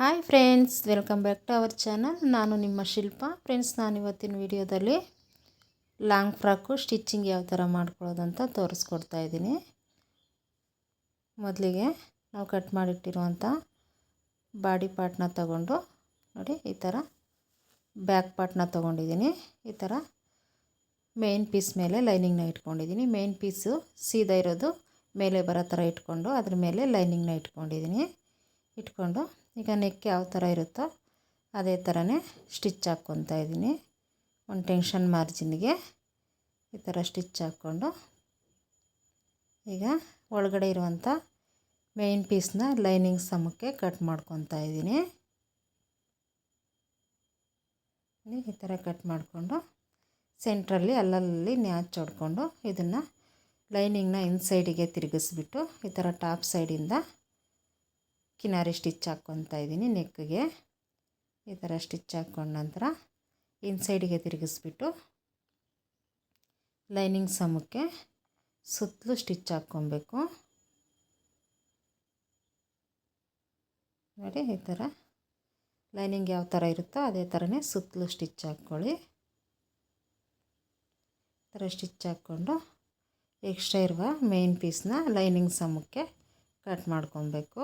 Hi friends welcome back to our channel ನಾನು ನಿಮ್ಮ ಶಿಲ್ಪ. Friends ನಾನು ಇವತ್ತಿನ ವಿಡಿಯೋದಲ್ಲಿ ಲಾಂಗ್ ಫ್ರಾಕು ಸ್ಟಿಚ್ಚಿಂಗ್ ಯಾವ ಥರ ಅಂತ ತೋರಿಸ್ಕೊಡ್ತಾ ಇದ್ದೀನಿ. ಮೊದಲಿಗೆ ನಾವು ಕಟ್ ಮಾಡಿಟ್ಟಿರುವಂಥ ಬಾಡಿ ಪಾರ್ಟ್ನ ತಗೊಂಡು, ನೋಡಿ, ಈ ಥರ ಬ್ಯಾಕ್ ಪಾರ್ಟ್ನ ತೊಗೊಂಡಿದ್ದೀನಿ. ಈ ಥರ ಮೇನ್ ಪೀಸ್ ಮೇಲೆ ಲೈನಿಂಗ್ನ ಇಟ್ಕೊಂಡಿದ್ದೀನಿ. ಮೇನ್ ಪೀಸು ಸೀದಾ ಇರೋದು ಮೇಲೆ ಬರೋ ಥರ ಇಟ್ಕೊಂಡು, ಅದ್ರ ಮೇಲೆ ಲೈನಿಂಗ್ನ ಇಟ್ಕೊಂಡಿದ್ದೀನಿ. ಇಟ್ಕೊಂಡು ಈಗ ನೆಕ್ ಯಾವ ಥರ ಇರುತ್ತೋ ಅದೇ ಥರನೇ ಸ್ಟಿಚ್ ಹಾಕ್ಕೊತಾ ಇದ್ದೀನಿ. ಒಂದು ಟೆನ್ಷನ್ ಮಾರ್ಜಿನ್ಗೆ ಈ ಥರ ಸ್ಟಿಚ್ ಹಾಕ್ಕೊಂಡು ಈಗ ಒಳಗಡೆ ಇರುವಂಥ ಮೇಯ್ನ್ ಪೀಸ್ನ ಲೈನಿಂಗ್ ಸಮಕ್ಕೆ ಕಟ್ ಮಾಡ್ಕೊತಾ ಇದ್ದೀನಿ. ಈ ಥರ ಕಟ್ ಮಾಡಿಕೊಂಡು ಸೆಂಟ್ರಲ್ಲಿ ಅಲ್ಲಲ್ಲಿ ನ್ಯಾಚ್ ಹೊಡ್ಕೊಂಡು ಇದನ್ನು ಲೈನಿಂಗ್ನ ಇನ್ಸೈಡಿಗೆ ತಿರುಗಿಸ್ಬಿಟ್ಟು ಈ ಥರ ಟಾಪ್ ಸೈಡಿಂದ ಕಿನಾರಿ ಸ್ಟಿಚ್ ಹಾಕ್ಕೊತಾ ಇದ್ದೀನಿ ನೆಕ್ಗೆ ಈ ಥರ ಸ್ಟಿಚ್ ಹಾಕ್ಕೊಂಡ ನಂತರ ಇನ್ಸೈಡಿಗೆ ತಿರುಗಿಸ್ಬಿಟ್ಟು ಲೈನಿಂಗ್ ಸಮಕ್ಕೆ ಸುತ್ತಲೂ ಸ್ಟಿಚ್ ಹಾಕ್ಕೊಬೇಕು. ನೋಡಿ, ಈ ಥರ ಲೈನಿಂಗ್ ಯಾವ ಥರ ಇರುತ್ತೋ ಅದೇ ಥರನೇ ಸುತ್ತಲೂ ಸ್ಟಿಚ್ ಹಾಕ್ಕೊಳ್ಳಿ. ಈ ಥರ ಸ್ಟಿಚ್ ಹಾಕ್ಕೊಂಡು ಎಕ್ಸ್ಟ್ರಾ ಇರುವ ಮೇನ್ ಪೀಸ್ನ ಲೈನಿಂಗ್ ಸಮಕ್ಕೆ ಕಟ್ ಮಾಡ್ಕೊಬೇಕು.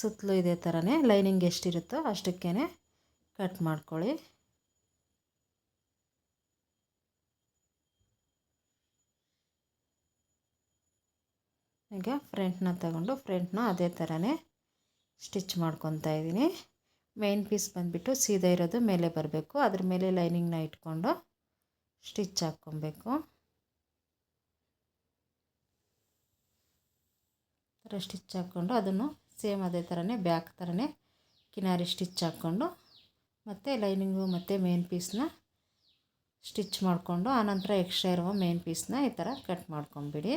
ಸುತ್ತಲೂ ಇದೇ ಥರನೇ ಲೈನಿಂಗ್ ಎಷ್ಟಿರುತ್ತೋ ಅಷ್ಟಕ್ಕೇ ಕಟ್ ಮಾಡ್ಕೊಳ್ಳಿ. ಈಗ ಫ್ರಂಟ್ನ ತಗೊಂಡು ಫ್ರಂಟ್ನ ಅದೇ ಥರನೇ ಸ್ಟಿಚ್ ಮಾಡ್ಕೊತಾ ಇದ್ದೀನಿ. ಮೇನ್ ಪೀಸ್ ಬಂದುಬಿಟ್ಟು ಸೀದಾ ಇರೋದು ಮೇಲೆ ಬರಬೇಕು. ಅದ್ರ ಮೇಲೆ ಲೈನಿಂಗ್ನ ಇಟ್ಕೊಂಡು ಸ್ಟಿಚ್ ಹಾಕ್ಕೊಬೇಕು. ಥರ ಸ್ಟಿಚ್ ಹಾಕ್ಕೊಂಡು ಅದನ್ನು ಸೇಮ್ ಅದೇ ಥರನೇ ಬ್ಯಾಕ್ ಥರನೇ ಕಿನಾರಿ ಸ್ಟಿಚ್ ಹಾಕ್ಕೊಂಡು ಮತ್ತು ಲೈನಿಂಗು ಮತ್ತು ಮೇನ್ ಪೀಸ್ನ ಸ್ಟಿಚ್ ಮಾಡಿಕೊಂಡು ಆನಂತರ ಎಕ್ಸ್ಟ್ರಾ ಇರುವ ಮೇನ್ ಪೀಸ್ನ ಈ ಥರ ಕಟ್ ಮಾಡ್ಕೊಂಬಿಡಿ.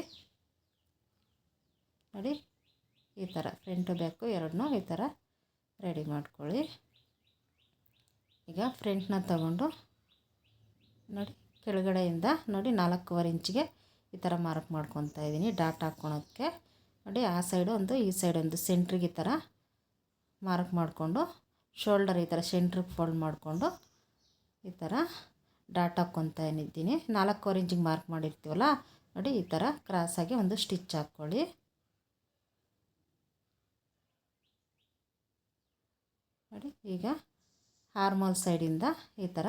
ನೋಡಿ, ಈ ಥರ ಫ್ರಂಟು ಬ್ಯಾಕು ಎರಡನ್ನೂ ಈ ಥರ ರೆಡಿ ಮಾಡ್ಕೊಳ್ಳಿ. ಈಗ ಫ್ರಂಟ್ನ ತಗೊಂಡು ನೋಡಿ, ಕೆಳಗಡೆಯಿಂದ ನೋಡಿ ನಾಲ್ಕೂವರೆ ಇಂಚಿಗೆ ಈ ಥರ ಮಾರ್ಕ್ ಮಾಡ್ಕೊತಾ ಇದ್ದೀನಿ, ಡಾಟ್ ಹಾಕ್ಕೊಳೋಕ್ಕೆ ನೋಡಿ, ಆ ಸೈಡು ಒಂದು, ಈ ಸೈಡ್ ಒಂದು ಸೆಂಟ್ರಿಗೆ ಈ ಥರ ಮಾರ್ಕ್ ಮಾಡಿಕೊಂಡು ಶೋಲ್ಡರ್ ಈ ಥರ ಸೆಂಟ್ರಿಗೆ ಫೋಲ್ಡ್ ಮಾಡಿಕೊಂಡು, ಈ ಥರ ಡಾಟ್ ಹಾಕ್ಕೊತಾ ಏನಿದ್ದೀನಿ, ನಾಲ್ಕೂವರೆ ಇಂಚಿಗೆ ಮಾರ್ಕ್ ಮಾಡಿರ್ತೀವಲ್ಲ, ನೋಡಿ, ಈ ಥರ ಕ್ರಾಸಾಗಿ ಒಂದು ಸ್ಟಿಚ್ ಹಾಕ್ಕೊಳ್ಳಿ. ನೋಡಿ, ಈಗ ಹಾರ್ಮೋಲ್ ಸೈಡಿಂದ ಈ ಥರ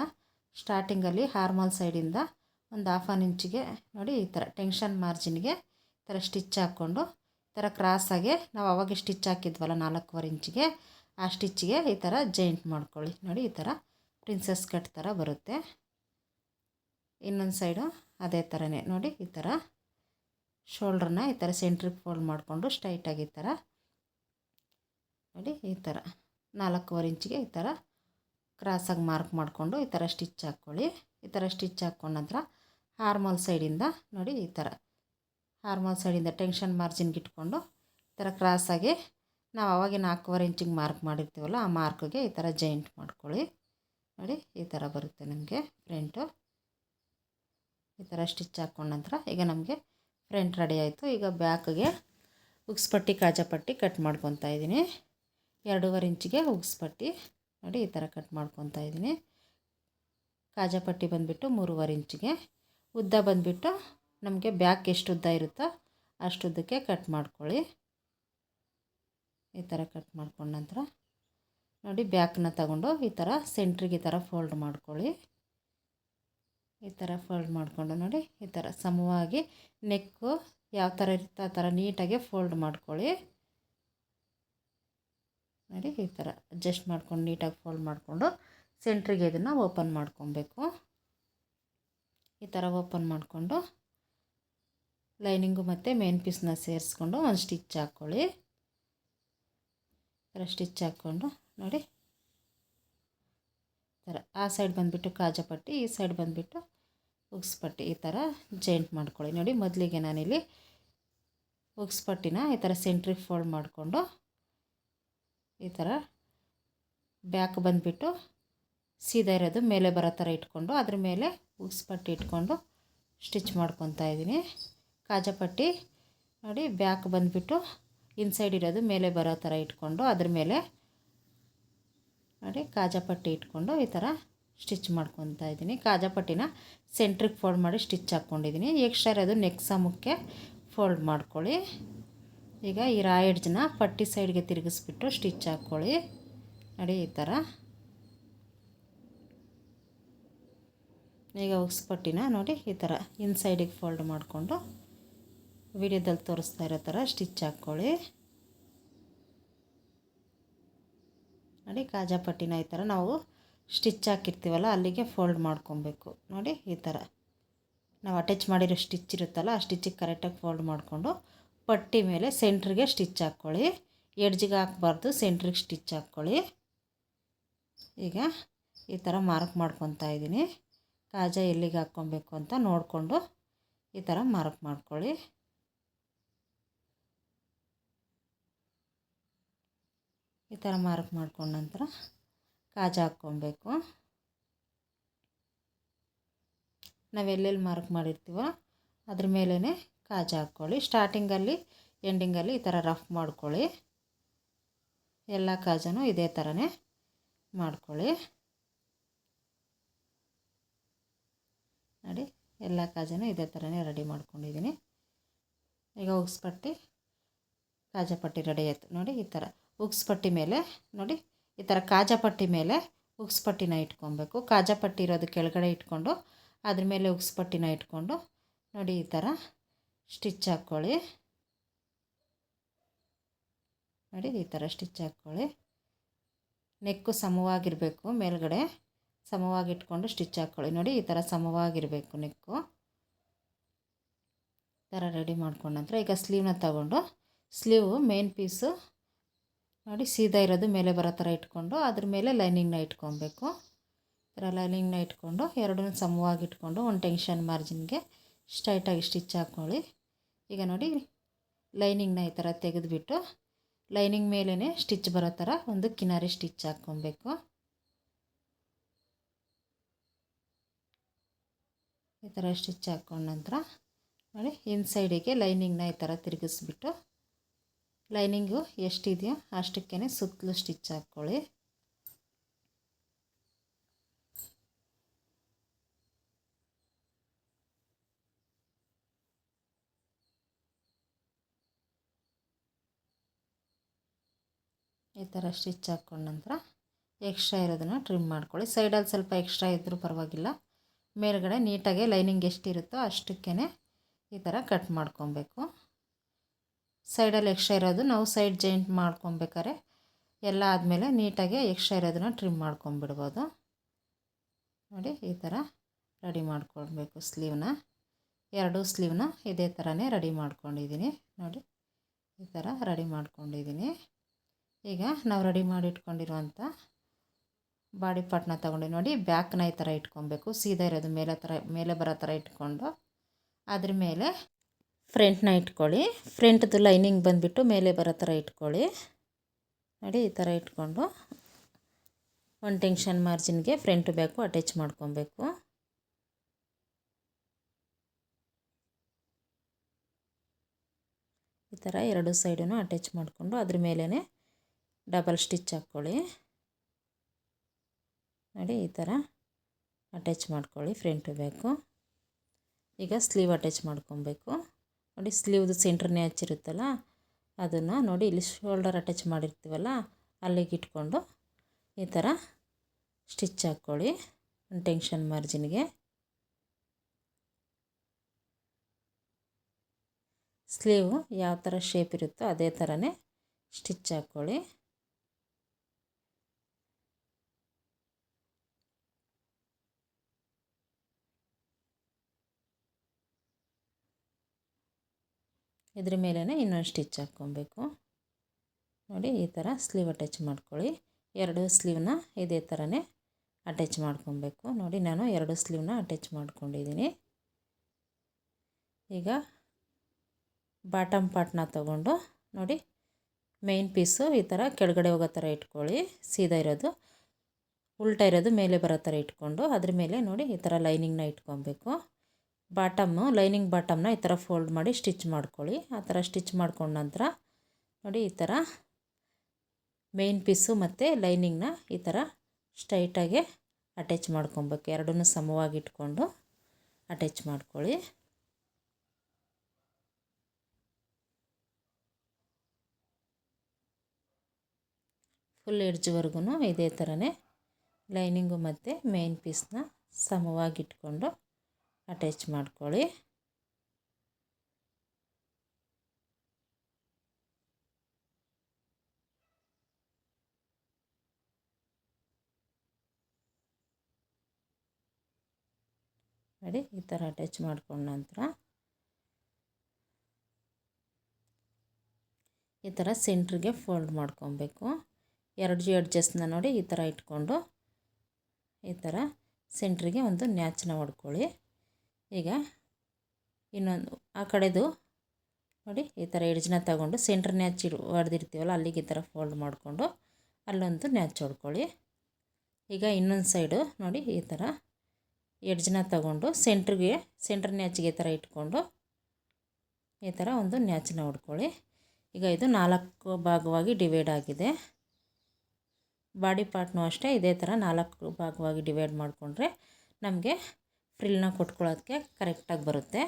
ಸ್ಟಾರ್ಟಿಂಗಲ್ಲಿ ಹಾರ್ಮೋಲ್ ಸೈಡಿಂದ ಒಂದು ಹಾಫ್ ಆನ್ ಇಂಚಿಗೆ ನೋಡಿ, ಈ ಥರ ಟೆನ್ಷನ್ ಮಾರ್ಜಿನ್ಗೆ ಈ ಥರ ಸ್ಟಿಚ್ ಹಾಕ್ಕೊಂಡು ಥರ ಕ್ರಾಸಾಗೆ ನಾವು ಅವಾಗ ಸ್ಟಿಚ್ ಹಾಕಿದ್ವಲ್ಲ ನಾಲ್ಕೂವರೆ ಇಂಚಿಗೆ ಆ ಸ್ಟಿಚ್ಗೆ ಈ ಥರ ಜಾಯಿಂಟ್ ಮಾಡ್ಕೊಳ್ಳಿ ನೋಡಿ ಈ ಥರ ಪ್ರಿನ್ಸಸ್ ಕಟ್ ಥರ ಬರುತ್ತೆ ಇನ್ನೊಂದು ಸೈಡು ಅದೇ ಥರನೇ ನೋಡಿ ಈ ಥರ ಶೋಲ್ಡ್ರನ್ನ ಈ ಥರ ಸೆಂಟ್ರಿಗೆ ಫೋಲ್ಡ್ ಮಾಡಿಕೊಂಡು ಸ್ಟ್ರೈಟಾಗಿ ಈ ಥರ ನೋಡಿ ಈ ಥರ ನಾಲ್ಕೂವರೆ ಇಂಚಿಗೆ ಈ ಥರ ಕ್ರಾಸಾಗಿ ಮಾರ್ಕ್ ಮಾಡಿಕೊಂಡು ಈ ಥರ ಸ್ಟಿಚ್ ಹಾಕ್ಕೊಳ್ಳಿ ಈ ಥರ ಸ್ಟಿಚ್ ಹಾಕ್ಕೊಂಡ ನಂತರ ಹಾರ್ಮಲ್ ಸೈಡಿಂದ ನೋಡಿ ಈ ಥರ ಹಾರ್ಮೋಲ್ ಸೈಡಿಂದ ಟೆನ್ಷನ್ ಮಾರ್ಜಿನ್ಗೆ ಇಟ್ಕೊಂಡು ಈ ಥರ ಕ್ರಾಸಾಗಿ ನಾವು ಅವಾಗೆ ನಾಲ್ಕೂವರೆ ಇಂಚಿಗೆ ಮಾರ್ಕ್ ಮಾಡಿರ್ತೀವಲ್ಲ ಆ ಮಾರ್ಕ್ಗೆ ಈ ಥರ ಜಾಯಿಂಟ್ ಮಾಡ್ಕೊಳ್ಳಿ. ನೋಡಿ, ಈ ಥರ ಬರುತ್ತೆ ನಮಗೆ ಫ್ರಂಟು ಈ ಥರ ಸ್ಟಿಚ್ ಹಾಕ್ಕೊಂಡ ನಂತರ ಈಗ ನಮಗೆ ಫ್ರಂಟ್ ರೆಡಿ ಆಯಿತು. ಈಗ ಬ್ಯಾಕ್ಗೆ ಉಕ್ಸ್ಪಟ್ಟಿ ಕಾಜಾಪಟ್ಟಿ ಕಟ್ ಮಾಡ್ಕೊತಾ ಇದ್ದೀನಿ. ಎರಡೂವರೆ ಇಂಚಿಗೆ ಉಗ್ಸ್ಪಟ್ಟಿ ನೋಡಿ, ಈ ಥರ ಕಟ್ ಮಾಡ್ಕೊತಾ ಇದ್ದೀನಿ. ಕಾಜಾಪಟ್ಟಿ ಬಂದುಬಿಟ್ಟು ಮೂರುವರೆ ಇಂಚಿಗೆ ಉದ್ದ ಬಂದುಬಿಟ್ಟು ನಮಗೆ ಬ್ಯಾಕ್ ಎಷ್ಟು ಉದ್ದ ಇರುತ್ತೋ ಅಷ್ಟು ಉದ್ದಕ್ಕೆ ಕಟ್ ಮಾಡ್ಕೊಳ್ಳಿ. ಈ ಥರ ಕಟ್ ಮಾಡ್ಕೊಂಡ ನಂತರ ನೋಡಿ ಬ್ಯಾಕ್ನ ತಗೊಂಡು ಈ ಥರ ಸೆಂಟ್ರಿಗೆ ಈ ಥರ ಫೋಲ್ಡ್ ಮಾಡ್ಕೊಳ್ಳಿ. ಈ ಥರ ಫೋಲ್ಡ್ ಮಾಡಿಕೊಂಡು ನೋಡಿ ಈ ಥರ ಸಮವಾಗಿ ನೆಕ್ಕು ಯಾವ ಥರ ಇರುತ್ತೋ ಆ ಥರ ನೀಟಾಗಿ ಫೋಲ್ಡ್ ಮಾಡ್ಕೊಳ್ಳಿ. ನೋಡಿ ಈ ಥರ ಅಡ್ಜಸ್ಟ್ ಮಾಡ್ಕೊಂಡು ನೀಟಾಗಿ ಫೋಲ್ಡ್ ಮಾಡಿಕೊಂಡು ಸೆಂಟ್ರಿಗೆ ಇದನ್ನು ಓಪನ್ ಮಾಡ್ಕೊಬೇಕು. ಈ ಥರ ಓಪನ್ ಮಾಡಿಕೊಂಡು ಲೈನಿಂಗು ಮತ್ತು ಮೇನ್ ಪೀಸ್ನ ಸೇರಿಸ್ಕೊಂಡು ಒಂದು ಸ್ಟಿಚ್ ಹಾಕ್ಕೊಳ್ಳಿ. ಥರ ಸ್ಟಿಚ್ ಹಾಕ್ಕೊಂಡು ನೋಡಿ. ಥರ ಆ ಸೈಡ್ ಬಂದುಬಿಟ್ಟು ಕಾಜಾಪಟ್ಟಿ ಈ ಸೈಡ್ ಬಂದುಬಿಟ್ಟು ಉಗ್ಸ್ಪಟ್ಟಿ ಈ ಥರ ಜಾಯಿಂಟ್ ಮಾಡ್ಕೊಳ್ಳಿ. ನೋಡಿ ಮೊದಲಿಗೆ ನಾನಿಲ್ಲಿ ಉಗ್ಸ್ಪಟ್ಟಿನ ಈ ಥರ ಸೆಂಟ್ರಿಗೆ ಫೋಲ್ಡ್ ಮಾಡಿಕೊಂಡು ಈ ಥರ ಬ್ಯಾಕ್ ಬಂದುಬಿಟ್ಟು ಸೀದಾ ಇರೋದು ಮೇಲೆ ಬರೋ ಥರ ಇಟ್ಕೊಂಡು ಅದ್ರ ಮೇಲೆ ಉಗ್ಸ್ಪಟ್ಟಿ ಇಟ್ಕೊಂಡು ಸ್ಟಿಚ್ ಮಾಡ್ಕೊತಾ ಇದ್ದೀನಿ. ಕಾಜಾಪಟ್ಟಿ ನೋಡಿ ಬ್ಯಾಕ್ ಬಂದುಬಿಟ್ಟು ಇನ್ಸೈಡ್ ಇರೋದು ಮೇಲೆ ಬರೋ ಥರ ಇಟ್ಕೊಂಡು ಅದ್ರ ಮೇಲೆ ನೋಡಿ ಕಾಜಾಪಟ್ಟಿ ಇಟ್ಕೊಂಡು ಈ ಥರ ಸ್ಟಿಚ್ ಮಾಡ್ಕೊತಾ ಇದ್ದೀನಿ. ಕಾಜಾಪಟ್ಟಿನ ಸೆಂಟ್ರಿಗೆ ಫೋಲ್ಡ್ ಮಾಡಿ ಸ್ಟಿಚ್ ಹಾಕ್ಕೊಂಡಿದ್ದೀನಿ ಎಕ್ಸ್ಟ್ರಾ ಇರೋದು ನೆಕ್ ಸಮಕ್ಕೆ ಫೋಲ್ಡ್ ಮಾಡ್ಕೊಳ್ಳಿ. ಈಗ ಈ ರಾ ಎಡ್ಜ್ನ ಪಟ್ಟಿ ಸೈಡ್ಗೆ ತಿರುಗಿಸ್ಬಿಟ್ಟು ಸ್ಟಿಚ್ ಹಾಕ್ಕೊಳ್ಳಿ ನೋಡಿ ಈ ಥರ ಈಗ ಉಕ್ಸ್ ಪಟ್ಟಿನ ನೋಡಿ ಈ ಥರ ಇನ್ಸೈಡಿಗೆ ಫೋಲ್ಡ್ ಮಾಡಿಕೊಂಡು ವಿಡಿಯೋದಲ್ಲಿ ತೋರಿಸ್ತಾ ಇರೋ ಥರ ಸ್ಟಿಚ್ ಹಾಕ್ಕೊಳ್ಳಿ. ನೋಡಿ, ಕಾಜಾ ಪಟ್ಟಿನ ಈ ಥರ ನಾವು ಸ್ಟಿಚ್ ಹಾಕಿರ್ತೀವಲ್ಲ, ಅಲ್ಲಿಗೆ ಫೋಲ್ಡ್ ಮಾಡ್ಕೊಬೇಕು. ನೋಡಿ, ಈ ಥರ. ನಾವು ಅಟ್ಯಾಚ್ ಮಾಡಿರೋ ಸ್ಟಿಚ್ ಇರುತ್ತಲ್ಲ, ಆ ಸ್ಟಿಚ್ಚಿಗೆ ಕರೆಕ್ಟಾಗಿ ಫೋಲ್ಡ್ ಮಾಡಿಕೊಂಡು ಪಟ್ಟಿ ಮೇಲೆ ಸೆಂಟ್ರಿಗೆ ಸ್ಟಿಚ್ ಹಾಕ್ಕೊಳ್ಳಿ. ಎಡ್ಜಿಗೆ ಹಾಕ್ಬಾರ್ದು, ಸೆಂಟ್ರಿಗೆ ಸ್ಟಿಚ್ ಹಾಕ್ಕೊಳ್ಳಿ. ಈಗ ಈ ಥರ ಮಾರ್ಕ್ ಮಾಡ್ಕೊತಾ ಇದ್ದೀನಿ. ಕಾಜಾ ಎಲ್ಲಿಗೆ ಹಾಕ್ಕೊಬೇಕು ಅಂತ ನೋಡಿಕೊಂಡು ಈ ಥರ ಮಾರ್ಕ್ ಮಾಡ್ಕೊಳ್ಳಿ. ಈ ಥರ ಮಾರ್ಕ್ ಮಾಡ್ಕೊಂಡ ನಂತರ ಕಾಜು ಹಾಕ್ಕೊಬೇಕು. ನಾವು ಎಲ್ಲೆಲ್ಲಿ ಮಾರ್ಕ್ ಮಾಡಿರ್ತೀವೋ ಅದ್ರ ಮೇಲೇ ಕಾಜು ಹಾಕ್ಕೊಳ್ಳಿ. ಸ್ಟಾರ್ಟಿಂಗಲ್ಲಿ ಎಂಡಿಂಗಲ್ಲಿ ಈ ಥರ ರಫ್ ಮಾಡ್ಕೊಳ್ಳಿ. ಎಲ್ಲ ಕಾಜನು ಇದೇ ಥರನೇ ಮಾಡ್ಕೊಳ್ಳಿ. ನೋಡಿ, ಎಲ್ಲ ಕಾಜನು ಇದೇ ಥರನೇ ರೆಡಿ ಮಾಡ್ಕೊಂಡಿದ್ದೀನಿ. ಈಗ ಉಗ್ಸ್ಪಟ್ಟಿ ಕಾಜಪಟ್ಟಿ ರೆಡಿ ಆಯಿತು. ನೋಡಿ, ಈ ಥರ. ಉಗ್ಸ್ಪಟ್ಟಿ ಮೇಲೆ, ನೋಡಿ, ಈ ಥರ ಕಾಜಾಪಟ್ಟಿ ಮೇಲೆ ಉಗ್ಸ್ಪಟ್ಟಿನ ಇಟ್ಕೊಬೇಕು. ಕಾಜಾಪಟ್ಟಿ ಇರೋದು ಕೆಳಗಡೆ ಇಟ್ಕೊಂಡು, ಅದ್ರ ಮೇಲೆ ಉಗ್ಸ್ಪಟ್ಟಿನ ಇಟ್ಕೊಂಡು, ನೋಡಿ, ಈ ಥರ ಸ್ಟಿಚ್ ಹಾಕ್ಕೊಳ್ಳಿ. ನೋಡಿ, ಈ ಥರ ಸ್ಟಿಚ್ ಹಾಕ್ಕೊಳ್ಳಿ. ನೆಕ್ಕು ಸಮವಾಗಿರಬೇಕು, ಮೇಲ್ಗಡೆ ಸಮವಾಗಿ ಇಟ್ಕೊಂಡು ಸ್ಟಿಚ್ ಹಾಕ್ಕೊಳ್ಳಿ. ನೋಡಿ, ಈ ಥರ ಸಮವಾಗಿರಬೇಕು ನೆಕ್ಕು. ಈ ಥರ ರೆಡಿ ಮಾಡ್ಕೊಂಡ ನಂತರ ಈಗ ಸ್ಲೀವ್ನ ತಗೊಂಡು, ಸ್ಲೀವು ಮೇನ್ ಪೀಸು ನೋಡಿ ಸೀದಾ ಇರೋದು ಮೇಲೆ ಬರೋ ಥರ ಇಟ್ಕೊಂಡು ಅದ್ರ ಮೇಲೆ ಲೈನಿಂಗ್ನ ಇಟ್ಕೊಬೇಕು. ಈ ಥರ ಲೈನಿಂಗ್ನ ಇಟ್ಕೊಂಡು ಎರಡನ್ನೂ ಸಮವಾಗಿ ಇಟ್ಕೊಂಡು ಒಂದು ಟೆನ್ಷನ್ ಮಾರ್ಜಿನ್ಗೆ ಸ್ಟ್ರೈಟಾಗಿ ಸ್ಟಿಚ್ ಹಾಕ್ಕೊಳ್ಳಿ ಈಗ ನೋಡಿ ಲೈನಿಂಗ್ನ ಈ ಥರ ತೆಗೆದುಬಿಟ್ಟು ಲೈನಿಂಗ್ ಮೇಲೇ ಸ್ಟಿಚ್ ಬರೋ ಥರ ಒಂದು ಕಿನಾರಿ ಸ್ಟಿಚ್ ಹಾಕ್ಕೊಬೇಕು. ಈ ಥರ ಸ್ಟಿಚ್ ಹಾಕ್ಕೊಂಡ ನಂತರ ನೋಡಿ ಇನ್ಸೈಡಿಗೆ ಲೈನಿಂಗ್ನ ಈ ಥರ ತಿರುಗಿಸ್ಬಿಟ್ಟು ಲೈನಿಂಗು ಎಷ್ಟಿದೆಯೋ ಅಷ್ಟಕ್ಕೇ ಸುತ್ತಲೂ ಸ್ಟಿಚ್ ಹಾಕ್ಕೊಳ್ಳಿ. ಈ ಥರ ಸ್ಟಿಚ್ ಹಾಕ್ಕೊಂಡ ನಂತರ ಎಕ್ಸ್ಟ್ರಾ ಇರೋದನ್ನು ಟ್ರಿಮ್ ಮಾಡ್ಕೊಳ್ಳಿ. ಸೈಡಲ್ಲಿ ಸ್ವಲ್ಪ ಎಕ್ಸ್ಟ್ರಾ ಇದ್ದರೂ ಪರವಾಗಿಲ್ಲ. ಮೇಲ್ಗಡೆ ನೀಟಾಗಿ ಲೈನಿಂಗ್ ಎಷ್ಟಿರುತ್ತೋ ಅಷ್ಟಕ್ಕೇ ಈ ಥರ ಕಟ್ ಮಾಡ್ಕೊಬೇಕು. ಸೈಡಲ್ಲಿ ಎಕ್ಸ್ಟ್ರಾ ಇರೋದು, ನಾವು ಸೈಡ್ ಜಾಯಿಂಟ್ ಮಾಡ್ಕೊಬೇಕಾರೆ ಎಲ್ಲ ಆದಮೇಲೆ ನೀಟಾಗಿ ಎಕ್ಸ್ಟ್ರಾ ಇರೋದನ್ನು ಟ್ರಿಮ್ ಮಾಡ್ಕೊಂಬಿಡ್ಬೋದು ನೋಡಿ, ಈ ಥರ ರೆಡಿ ಮಾಡ್ಕೊಳ್ಬೇಕು ಸ್ಲೀವ್ನ. ಎರಡು ಸ್ಲೀವ್ನ ಇದೇ ಥರನೇ ರೆಡಿ ಮಾಡ್ಕೊಂಡಿದ್ದೀನಿ. ನೋಡಿ, ಈ ಥರ ರೆಡಿ ಮಾಡ್ಕೊಂಡಿದ್ದೀನಿ. ಈಗ ನಾವು ರೆಡಿ ಮಾಡಿ ಇಟ್ಕೊಂಡಿರುವಂಥ ಬಾಡಿ ಪಾರ್ಟ್ನ ತೊಗೊಂಡು, ನೋಡಿ, ಬ್ಯಾಕ್ನ ಈ ಥರ ಇಟ್ಕೊಬೇಕು ಸೀದಾ ಇರೋದು, ಮೇಲೆ ಥರ ಮೇಲೆ ಬರೋ ಥರ ಇಟ್ಕೊಂಡು, ಅದ್ರ ಮೇಲೆ ಫ್ರಂಟ್ನ ಇಟ್ಕೊಳ್ಳಿ. ಫ್ರಂಟ್ದು ಲೈನಿಂಗ್ ಬಂದುಬಿಟ್ಟು ಮೇಲೆ ಬರೋ ಥರ ಇಟ್ಕೊಳ್ಳಿ. ನೋಡಿ, ಈ ಥರ ಇಟ್ಕೊಂಡು ಒಂದು ಟೆನ್ಷನ್ ಮಾರ್ಜಿನ್ಗೆ ಫ್ರಂಟ್ ಬ್ಯಾಕು ಅಟ್ಯಾಚ್ ಮಾಡ್ಕೊಬೇಕು. ಈ ಥರ ಎರಡು ಸೈಡೂ ಅಟ್ಯಾಚ್ ಮಾಡಿಕೊಂಡು ಅದ್ರ ಮೇಲೇ ಡಬಲ್ ಸ್ಟಿಚ್ ಹಾಕ್ಕೊಳ್ಳಿ. ನೋಡಿ, ಈ ಥರ ಅಟ್ಯಾಚ್ ಮಾಡ್ಕೊಳ್ಳಿ, ಫ್ರಂಟು ಬ್ಯಾಕು ಈಗ ಸ್ಲೀವ್ ಅಟ್ಯಾಚ್ ಮಾಡ್ಕೊಬೇಕು. ನೋಡಿ ಸ್ಲೀವ್ದು ಸೆಂಟ್ರನ್ನೇ ಹಚ್ಚಿರುತ್ತಲ್ಲ, ಅದನ್ನು ನೋಡಿ ಇಲ್ಲಿ ಶೋಲ್ಡರ್ ಅಟ್ಯಾಚ್ ಮಾಡಿರ್ತೀವಲ್ಲ, ಅಲ್ಲಿಗೆ ಇಟ್ಕೊಂಡು ಈ ಥರ ಸ್ಟಿಚ್ ಹಾಕ್ಕೊಳ್ಳಿ ಟೆನ್ಷನ್ ಮಾರ್ಜಿನ್ಗೆ ಸ್ಲೀವು ಯಾವ ಥರ ಶೇಪ್ ಇರುತ್ತೋ ಅದೇ ಥರನೇ ಸ್ಟಿಚ್ ಹಾಕ್ಕೊಳ್ಳಿ. ಇದ್ರ ಮೇಲೇ ಇನ್ನೊಂದು ಸ್ಟಿಚ್ ಹಾಕ್ಕೊಬೇಕು. ನೋಡಿ, ಈ ಥರ ಸ್ಲೀವ್ ಅಟ್ಯಾಚ್ ಮಾಡ್ಕೊಳ್ಳಿ. ಎರಡು ಸ್ಲೀವ್ನ ಇದೇ ಥರನೇ ಅಟ್ಯಾಚ್ ಮಾಡ್ಕೊಬೇಕು. ನೋಡಿ, ನಾನು ಎರಡು ಸ್ಲೀವ್ನ ಅಟ್ಯಾಚ್ ಮಾಡ್ಕೊಂಡಿದ್ದೀನಿ. ಈಗ ಬಾಟಮ್ ಪಾರ್ಟ್ನ ತಗೊಂಡು, ನೋಡಿ, ಮೇಯ್ನ್ ಪೀಸು ಈ ಥರ ಕೆಳಗಡೆ ಹೋಗೋ ಥರ ಇಟ್ಕೊಳ್ಳಿ. ಸೀದಾ ಇರೋದು, ಉಲ್ಟಾ ಇರೋದು ಮೇಲೆ ಬರೋ ಥರ ಇಟ್ಕೊಂಡು, ಅದ್ರ ಮೇಲೆ ನೋಡಿ ಈ ಥರ ಲೈನಿಂಗ್ನ ಇಟ್ಕೊಬೇಕು. ಬಾಟಮ್ಮು ಲೈನಿಂಗ್ ಬಾಟಮ್ನ ಈ ಥರ ಫೋಲ್ಡ್ ಮಾಡಿ ಸ್ಟಿಚ್ ಮಾಡ್ಕೊಳ್ಳಿ. ಆ ಥರ ಸ್ಟಿಚ್ ಮಾಡ್ಕೊಂಡ ನಂತರ ನೋಡಿ ಈ ಥರ ಮೇನ್ ಪೀಸು ಮತ್ತು ಲೈನಿಂಗ್ನ ಈ ಥರ ಸ್ಟ್ರೈಟಾಗೆ ಅಟ್ಯಾಚ್ ಮಾಡ್ಕೊಬೇಕು. ಎರಡನ್ನೂ ಸಮವಾಗಿ ಇಟ್ಕೊಂಡು ಅಟ್ಯಾಚ್ ಮಾಡ್ಕೊಳ್ಳಿ. ಫುಲ್ ಎಡ್ಜ್ವರೆಗೂ ಇದೇ ಥರನೇ ಲೈನಿಂಗು ಮತ್ತು ಮೇನ್ ಪೀಸ್ನ ಸಮವಾಗಿ ಇಟ್ಕೊಂಡು ಅಟ್ಯಾಚ್ ಮಾಡ್ಕೊಳ್ಳಿ. ನೋಡಿ, ಈ ಥರ ಅಟ್ಯಾಚ್ ಮಾಡ್ಕೊಂಡ ನಂತರ ಈ ಥರ ಸೆಂಟ್ರಿಗೆ ಫೋಲ್ಡ್ ಮಾಡ್ಕೊಬೇಕು. ಎರಡು ಜಿ ಅಡ್ಜಸ್ಟ್ನ ನೋಡಿ ಈ ಥರ ಇಟ್ಕೊಂಡು ಈ ಥರ ಸೆಂಟ್ರಿಗೆ ಒಂದು ನ್ಯಾಚನ್ನ ಹೊಡ್ಕೊಳ್ಳಿ. ಈಗ ಇನ್ನೊಂದು, ಆ ಕಡೆದು ನೋಡಿ ಈ ಥರ ಎಡ್ಜ್ನ ತಗೊಂಡು ಸೆಂಟ್ರ್ ನ್ಯಾಚ್ ಇಡ್ ಹೊಡೆದಿರ್ತೀವಲ್ಲ ಅಲ್ಲಿಗೆ ಈ ಥರ ಫೋಲ್ಡ್ ಮಾಡಿಕೊಂಡು ಅಲ್ಲೊಂದು ನ್ಯಾಚ್ ಹೊಡ್ಕೊಳ್ಳಿ. ಈಗ ಇನ್ನೊಂದು ಸೈಡು ನೋಡಿ ಈ ಥರ ಎಡ್ಜ್ನ ತಗೊಂಡು ಸೆಂಟ್ರಿಗೆ, ಸೆಂಟ್ರ್ ನ್ಯಾಚ್ಗೆ ಈ ಥರ ಇಟ್ಕೊಂಡು ಈ ಥರ ಒಂದು ನ್ಯಾಚನ್ನ ಹೊಡ್ಕೊಳ್ಳಿ. ಈಗ ಇದು ನಾಲ್ಕು ಭಾಗವಾಗಿ ಡಿವೈಡ್ ಆಗಿದೆ. ಬಾಡಿ ಪಾರ್ಟ್ನೂ ಅಷ್ಟೇ, ಇದೇ ಥರ ನಾಲ್ಕು ಭಾಗವಾಗಿ ಡಿವೈಡ್ ಮಾಡಿಕೊಂಡ್ರೆ ನಮಗೆ ಫ್ರಿಲ್ನ ಕೊಟ್ಕೊಳ್ಳೋದಕ್ಕೆ ಕರೆಕ್ಟಾಗಿ ಬರುತ್ತೆ.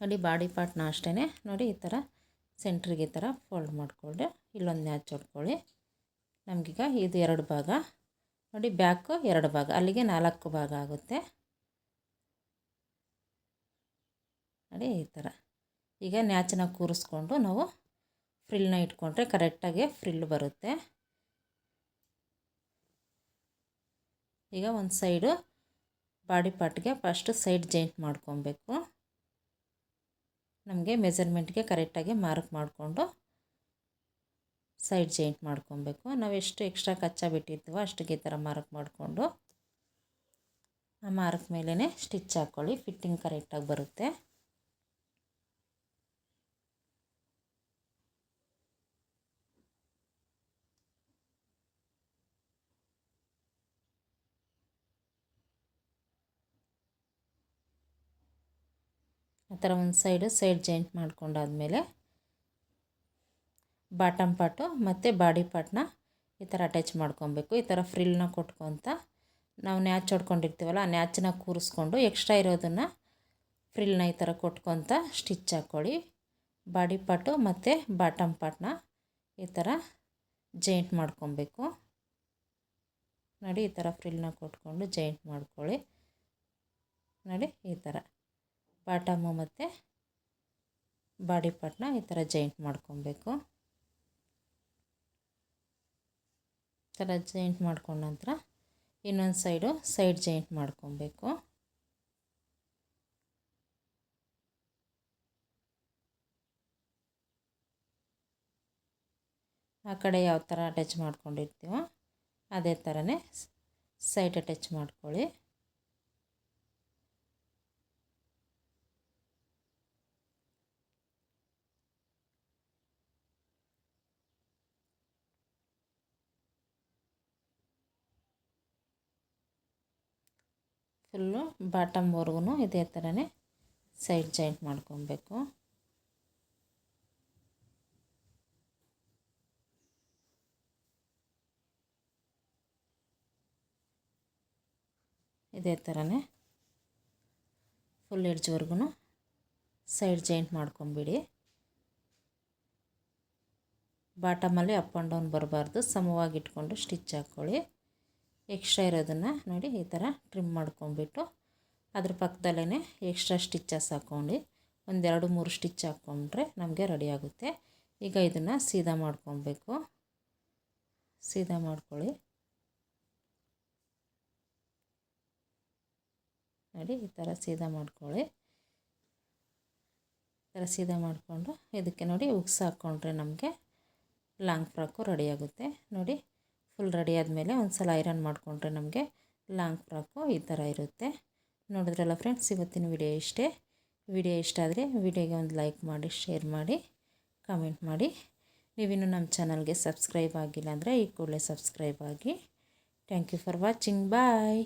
ನೋಡಿ ಬಾಡಿ ಪಾರ್ಟ್ನ ಅಷ್ಟೇ ನೋಡಿ ಈ ಥರ ಸೆಂಟ್ರಿಗೆ ಈ ಥರ ಫೋಲ್ಡ್ ಮಾಡಿಕೊಂಡು ಇಲ್ಲೊಂದು ನ್ಯಾಚ್ ಹೊಡ್ಕೊಳ್ಳಿ. ನಮಗೀಗ ಇದು ಎರಡು ಭಾಗ. ನೋಡಿ ಬ್ಯಾಕು ಎರಡು ಭಾಗ. ಅಲ್ಲಿಗೆ ನಾಲ್ಕು ಭಾಗ ಆಗುತ್ತೆ. ನೋಡಿ ಈ ಥರ. ಈಗ ನ್ಯಾಚನ್ನ ಕೂರಿಸ್ಕೊಂಡು ನಾವು ಫ್ರಿಲ್ನ ಇಟ್ಕೊಂಡ್ರೆ ಕರೆಕ್ಟಾಗಿ ಫ್ರಿಲ್ ಬರುತ್ತೆ. ಈಗ ಒಂದು ಸೈಡು ಬಾಡಿ ಪಾರ್ಟ್ಗೆ ಫಸ್ಟ್ ಸೈಡ್ ಜಾಯಿಂಟ್ ಮಾಡ್ಕೊಬೇಕು. ನಮಗೆ ಮೆಜರ್ಮೆಂಟ್ಗೆ ಕರೆಕ್ಟಾಗಿ ಮಾರ್ಕ್ ಮಾಡಿಕೊಂಡು ಸೈಡ್ ಜಾಯಿಂಟ್ ಮಾಡ್ಕೊಬೇಕು. ನಾವು ಎಷ್ಟು ಎಕ್ಸ್ಟ್ರಾ ಕಚ್ಚಾ ಬಿಟ್ಟಿರ್ತೀವೋ ಅಷ್ಟಿಗೆ ಈ ಥರ ಮಾರ್ಕ್ ಮಾಡಿಕೊಂಡು ಆ ಮಾರ್ಕ್ ಮೇಲೇ ಸ್ಟಿಚ್ ಹಾಕ್ಕೊಳ್ಳಿ ಫಿಟ್ಟಿಂಗ್ ಕರೆಕ್ಟಾಗಿ ಬರುತ್ತೆ. ಥರ ಒಂದು ಸೈಡು ಸೈಡ್ ಜಾಯಿಂಟ್ ಮಾಡ್ಕೊಂಡಾದಮೇಲೆ ಬಾಟಮ್ ಪಾರ್ಟು ಮತ್ತು ಬಾಡಿ ಪಾರ್ಟ್ನ ಈ ಥರ ಅಟ್ಯಾಚ್ ಮಾಡ್ಕೊಬೇಕು. ಈ ಥರ ಫ್ರಿಲ್ನ ಕೊಟ್ಕೊತ ನಾವು ನ್ಯಾಚ್ ಹೊಡ್ಕೊಂಡಿರ್ತೀವಲ್ಲ ಆ ನ್ಯಾಚನ್ನ ಕೂರಿಸ್ಕೊಂಡು ಎಕ್ಸ್ಟ್ರಾ ಇರೋದನ್ನು ಫ್ರಿಲ್ನ ಈ ಥರ ಕೊಟ್ಕೊತ ಸ್ಟಿಚ್ ಹಾಕ್ಕೊಳ್ಳಿ. ಬಾಡಿ ಪಾರ್ಟು ಮತ್ತು ಬಾಟಮ್ ಪಾರ್ಟ್ನ ಈ ಥರ ಜಾಯಿಂಟ್ ಮಾಡ್ಕೊಬೇಕು. ನೋಡಿ ಈ ಥರ ಫ್ರಿಲ್ನ ಕೊಟ್ಕೊಂಡು ಜಾಯಿಂಟ್ ಮಾಡ್ಕೊಳ್ಳಿ. ನೋಡಿ ಈ ಥರ. ಬಾಟಮು ಮತ್ತು ಬಾಡಿ ಪಾರ್ಟ್ನ ಈ ಥರ ಜಾಯಿಂಟ್ ಮಾಡ್ಕೊಬೇಕು. ಥರ ಜಾಯಿಂಟ್ ಮಾಡ್ಕೊಂಡ ನಂತರ ಇನ್ನೊಂದು ಸೈಡು ಸೈಡ್ ಜಾಯಿಂಟ್ ಮಾಡ್ಕೊಬೇಕು. ಆ ಕಡೆ ಯಾವ ಥರ ಅಟ್ಯಾಚ್ ಮಾಡ್ಕೊಂಡಿರ್ತೀವೋ ಅದೇ ಥರನೇ ಸೈಡ್ ಅಟ್ಯಾಚ್ ಮಾಡ್ಕೊಳ್ಳಿ. ಫುಲ್ಲು ಬಾಟಮ್ವರೆಗೂ ಇದೇ ಥರನೇ ಸೈಡ್ ಜಾಯಿಂಟ್ ಮಾಡ್ಕೊಬೇಕು. ಇದೇ ಥರನೇ ಫುಲ್ ಎಡ್ಜ್ವರೆಗೂ ಸೈಡ್ ಜಾಯಿಂಟ್ ಮಾಡ್ಕೊಂಬಿಡಿ. ಬಾಟಮಲ್ಲಿ ಅಪ್ ಆ್ಯಂಡ್ ಡೌನ್ ಬರಬಾರ್ದು, ಸಮವಾಗಿ ಇಟ್ಕೊಂಡು ಸ್ಟಿಚ್ ಹಾಕ್ಕೊಳ್ಳಿ ಎಕ್ಸ್ಟ್ರಾ ಇರೋದನ್ನು ನೋಡಿ ಈ ಥರ ಟ್ರಿಮ್ ಮಾಡ್ಕೊಂಬಿಟ್ಟು ಅದ್ರ ಪಕ್ಕದಲ್ಲೇ ಎಕ್ಸ್ಟ್ರಾ ಸ್ಟಿಚಸ್ ಹಾಕ್ಕೊಂಡು ಒಂದೆರಡು ಮೂರು ಸ್ಟಿಚ್ ಹಾಕ್ಕೊಂಡ್ರೆ ನಮಗೆ ರೆಡಿ ಆಗುತ್ತೆ. ಈಗ ಇದನ್ನು ಸೀದಾ ಮಾಡ್ಕೊಬೇಕು. ಸೀದಾ ಮಾಡ್ಕೊಳ್ಳಿ. ನೋಡಿ ಈ ಥರ ಸೀದಾ ಮಾಡ್ಕೊಳ್ಳಿ. ಈ ಥರ ಸೀದಾ ಮಾಡಿಕೊಂಡು ಇದಕ್ಕೆ ನೋಡಿ ಉಕ್ಸ್ ಹಾಕ್ಕೊಂಡ್ರೆ ನಮಗೆ ಲಾಂಗ್ ಫ್ರಾಕು ರೆಡಿ ಆಗುತ್ತೆ. ನೋಡಿ ಫುಲ್ ರೆಡಿ ಆದಮೇಲೆ ಒಂದು ಸಲ ಐರನ್ ಮಾಡಿಕೊಂಡ್ರೆ ನಮಗೆ ಲಾಂಗ್ ಫ್ರಾಕು ಈ ಥರ ಇರುತ್ತೆ. ನೋಡಿದ್ರಲ್ಲ ಫ್ರೆಂಡ್ಸ್, ಇವತ್ತಿನ ವಿಡಿಯೋ ಇಷ್ಟೇ. ವಿಡಿಯೋ ಇಷ್ಟ ಆದರೆ ವಿಡಿಯೋಗೆ ಒಂದು ಲೈಕ್ ಮಾಡಿ, ಶೇರ್ ಮಾಡಿ, ಕಮೆಂಟ್ ಮಾಡಿ. ನೀವಿನ್ನು ನಮ್ಮ ಚಾನಲ್ಗೆ ಸಬ್ಸ್ಕ್ರೈಬ್ ಆಗಿಲ್ಲ ಅಂದರೆ ಈ ಕೂಡಲೇ ಸಬ್ಸ್ಕ್ರೈಬ್ ಆಗಿ. Thank you for watching. Bye.